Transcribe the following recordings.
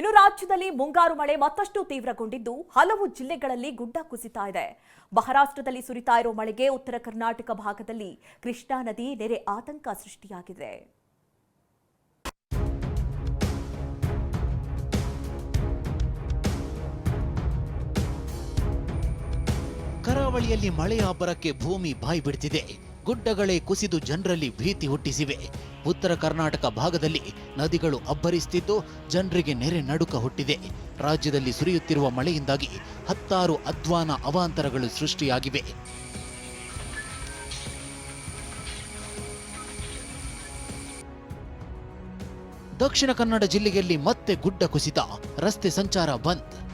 ಇನ್ನು ರಾಜ್ಯದಲ್ಲಿ ಮುಂಗಾರು ಮಳೆ ಮತ್ತಷ್ಟು ತೀವ್ರಗೊಂಡಿದ್ದು ಹಲವು ಜಿಲ್ಲೆಗಳಲ್ಲಿ ಗುಡ್ಡ ಕುಸಿತಾ ಇದೆ. ಮಹಾರಾಷ್ಟ್ರದಲ್ಲಿ ಸುರಿತಾ ಇರೋ ಮಳೆಗೆ ಉತ್ತರ ಕರ್ನಾಟಕ ಭಾಗದಲ್ಲಿ ಕೃಷ್ಣಾ ನದಿ ನೆರೆ ಆತಂಕ ಸೃಷ್ಟಿಯಾಗಿದೆ. ಕರಾವಳಿಯಲ್ಲಿ ಮಳೆಯ ಅಬ್ಬರಕ್ಕೆ ಭೂಮಿ ಬಾಯಿ ಬಿಡ್ತಿದೆ. ಗುಡ್ಡಗಳೇ ಕುಸಿದು ಜನರಲ್ಲಿ ಭೀತಿ ಹುಟ್ಟಿಸಿವೆ. ಉತ್ತರ ಕರ್ನಾಟಕ ಭಾಗದಲ್ಲಿ ನದಿಗಳು ಅಬ್ಬರಿಸುತ್ತಿದ್ದು ಜನರಿಗೆ ನೆರೆ ನಡುಕ ಹುಟ್ಟಿದೆ. ರಾಜ್ಯದಲ್ಲಿ ಸುರಿಯುತ್ತಿರುವ ಮಳೆಯಿಂದಾಗಿ ಹತ್ತಾರು ಅಧ್ವಾನ ಅವಾಂತರಗಳು ಸೃಷ್ಟಿಯಾಗಿವೆ. ದಕ್ಷಿಣ ಕನ್ನಡ ಜಿಲ್ಲೆಯಲ್ಲಿ ಮತ್ತೆ ಗುಡ್ಡ ಕುಸಿತ, ರಸ್ತೆ ಸಂಚಾರ ಬಂದ್.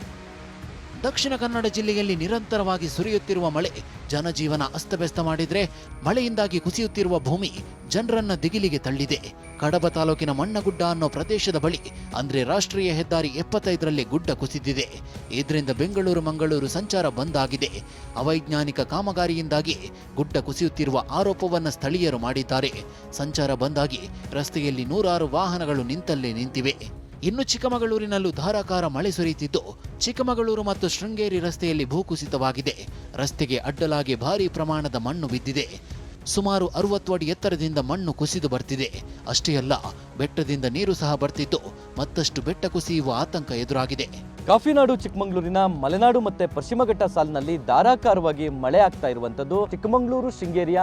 ದಕ್ಷಿಣ ಕನ್ನಡ ಜಿಲ್ಲೆಯಲ್ಲಿ ನಿರಂತರವಾಗಿ ಸುರಿಯುತ್ತಿರುವ ಮಳೆ, ಜನಜೀವನ ಅಸ್ತವ್ಯಸ್ತ ಮಾಡಿದ್ರೆ ಮಳೆಯಿಂದಾಗಿ ಕುಸಿಯುತ್ತಿರುವ ಭೂಮಿ ಜನರನ್ನ ದಿಗಿಲಿಗೆ ತಳ್ಳಿದೆ. ಕಡಬ ತಾಲೂಕಿನ ಮಣ್ಣಗುಡ್ಡ ಅನ್ನೋ ಪ್ರದೇಶದ ಬಳಿ, ಅಂದ್ರೆ ರಾಷ್ಟ್ರೀಯ ಹೆದ್ದಾರಿ ಎಪ್ಪತ್ತೈದರಲ್ಲಿ ಗುಡ್ಡ ಕುಸಿದಿದೆ. ಇದರಿಂದ ಬೆಂಗಳೂರು, ಮಂಗಳೂರು ಸಂಚಾರ ಬಂದ್ ಆಗಿದೆ. ಅವೈಜ್ಞಾನಿಕ ಕಾಮಗಾರಿಯಿಂದಾಗಿ ಗುಡ್ಡ ಕುಸಿಯುತ್ತಿರುವ ಆರೋಪವನ್ನು ಸ್ಥಳೀಯರು ಮಾಡಿದ್ದಾರೆ. ಸಂಚಾರ ಬಂದಾಗಿ ರಸ್ತೆಯಲ್ಲಿ ನೂರಾರು ವಾಹನಗಳು ನಿಂತಲ್ಲೇ ನಿಂತಿವೆ. ಇನ್ನು ಚಿಕ್ಕಮಗಳೂರಿನಲ್ಲೂ ಧಾರಾಕಾರ ಮಳೆ ಸುರಿಯುತ್ತಿದ್ದು, ಚಿಕ್ಕಮಗಳೂರು ಮತ್ತು ಶೃಂಗೇರಿ ರಸ್ತೆಯಲ್ಲಿ ಭೂಕುಸಿತವಾಗಿದೆ ರಸ್ತೆಗೆ ಅಡ್ಡಲಾಗಿ ಭಾರೀ ಪ್ರಮಾಣದ ಮಣ್ಣು ಬಿದ್ದಿದೆ. ಸುಮಾರು ಅರವತ್ತು ಅಡಿ ಎತ್ತರದಿಂದ ಮಣ್ಣು ಕುಸಿದು ಬರ್ತಿದೆ. ಅಷ್ಟೇ ಅಲ್ಲ ಬೆಟ್ಟದಿಂದ ನೀರು ಸಹ ಬರ್ತಿದ್ದು ಮತ್ತಷ್ಟು ಬೆಟ್ಟ ಕುಸಿಯುವ ಆತಂಕ ಎದುರಾಗಿದೆ. ಕಾಫಿನಾಡು, ಚಿಕ್ಕಮಗಳೂರಿನ ಮಲೆನಾಡು ಮತ್ತೆ ಪಶ್ಚಿಮಘಟ್ಟ ಸಾಲಿನಲ್ಲಿ ಧಾರಾಕಾರವಾಗಿ ಮಳೆ ಆಗ್ತಾ ಇರುವಂಥದ್ದು. ಚಿಕ್ಕಮಗಳೂರು, ಶೃಂಗೇರಿಯ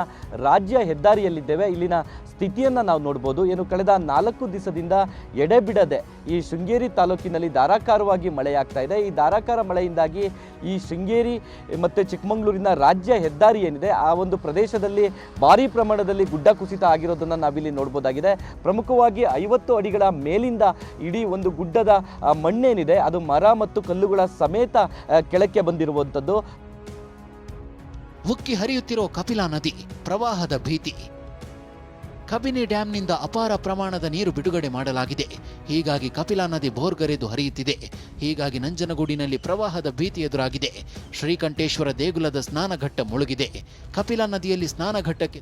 ರಾಜ್ಯ ಹೆದ್ದಾರಿಯಲ್ಲಿದ್ದೇವೆ. ಇಲ್ಲಿನ ಸ್ಥಿತಿಯನ್ನ ನಾವು ನೋಡ್ಬೋದು. ಏನು ಕಳೆದ ನಾಲ್ಕು ದಿವಸದಿಂದ ಎಡೆಬಿಡದೆ ಈ ಶೃಂಗೇರಿ ತಾಲೂಕಿನಲ್ಲಿ ಧಾರಾಕಾರವಾಗಿ ಮಳೆಯಾಗ್ತಾ ಇದೆ. ಈ ಧಾರಾಕಾರ ಮಳೆಯಿಂದಾಗಿ ಈ ಶೃಂಗೇರಿ ಮತ್ತೆ ಚಿಕ್ಕಮಗಳೂರಿನ ರಾಜ್ಯ ಹೆದ್ದಾರಿ ಏನಿದೆ, ಆ ಒಂದು ಪ್ರದೇಶದಲ್ಲಿ ಭಾರಿ ಪ್ರಮಾಣದಲ್ಲಿ ಗುಡ್ಡ ಕುಸಿತ ಆಗಿರೋದನ್ನ ನಾವಿಲ್ಲಿ ನೋಡ್ಬೋದಾಗಿದೆ. ಪ್ರಮುಖವಾಗಿ ಐವತ್ತು ಅಡಿಗಳ ಮೇಲಿಂದ ಇಡೀ ಒಂದು ಗುಡ್ಡದ ಮಣ್ಣೇನಿದೆ, ಅದು ಮರ ಮತ್ತು ಕಲ್ಲುಗಳ ಸಮೇತ ಕೆಳಕ್ಕೆ ಬಂದಿರುವಂಥದ್ದು. ಉಕ್ಕಿ ಹರಿಯುತ್ತಿರೋ ಕಪಿಲಾ ನದಿ, ಪ್ರವಾಹದ ಭೀತಿ. ಕಬಿನಿ ಡ್ಯಾಂನಿಂದ ಅಪಾರ ಪ್ರಮಾಣದ ನೀರು ಬಿಡುಗಡೆ ಮಾಡಲಾಗಿದೆ. ಹೀಗಾಗಿ ಕಪಿಲಾ ನದಿ ಬೋರ್ಗರೆದು ಹರಿಯುತ್ತಿದೆ. ಹೀಗಾಗಿ ನಂಜನಗೂಡಿನಲ್ಲಿ ಪ್ರವಾಹದ ಭೀತಿ ಎದುರಾಗಿದೆ. ಶ್ರೀಕಂಠೇಶ್ವರ ದೇಗುಲದ ಸ್ನಾನಘಟ್ಟ ಮುಳುಗಿದೆ. ಕಪಿಲಾ ನದಿಯಲ್ಲಿ ಸ್ನಾನಘಟ್ಟಕ್ಕೆ